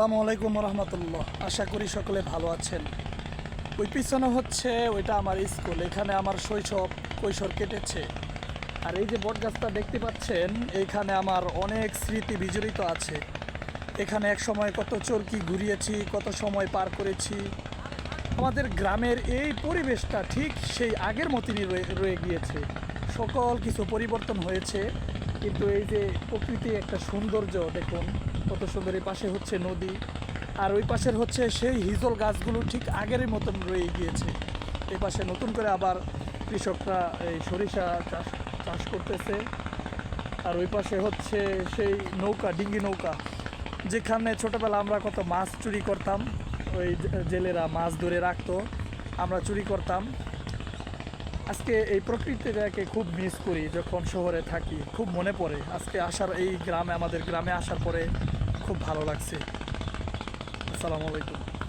আসসালামু আলাইকুম রহমতুল্লাহ। আশা করি সকলে ভালো আছেন। ওই পিছনে হচ্ছে ওইটা আমার স্কুল, এখানে আমার শৈশব, কৈশোর কেটেছে। আর এই যে বটগাছটা দেখতে পাচ্ছেন এইখানে আমার অনেক স্মৃতি বিজড়িত আছে। এখানে এক সময় কত চরকি ঘুরিয়েছি, কত সময় পার করেছি। আমাদের গ্রামের এই পরিবেশটা ঠিক সেই আগের মতনই রয়ে গিয়েছে। সকল কিছু পরিবর্তন হয়েছে। কিন্তু এই যে প্রকৃতি একটা সৌন্দর্য, দেখুন, কত সুন্দর এই পাশে হচ্ছে নদী, আর ওই পাশের হচ্ছে সেই হিজল গাছগুলো ঠিক আগের মতন রয়ে গিয়েছে। এই পাশে নতুন করে আবার কৃষকরা এই সরিষা চাষ চাষ করতেছে, আর ওই পাশে হচ্ছে সেই নৌকা, ডিঙ্গি নৌকা, যেখানে ছোটোবেলা আমরা কত মাছ চুরি করতাম, ওই জেলেরা মাছ ধরে রাখতো, আমরা চুরি করতাম। আজকে এই প্রকৃতিটাকে খুব মিস করি যখন শহরে থাকি। খুব মনে পড়ে। আজকে আসার এই গ্রামে, আমাদের গ্রামে আসার পরে খুব ভালো লাগছে। আসসালামু আলাইকুম।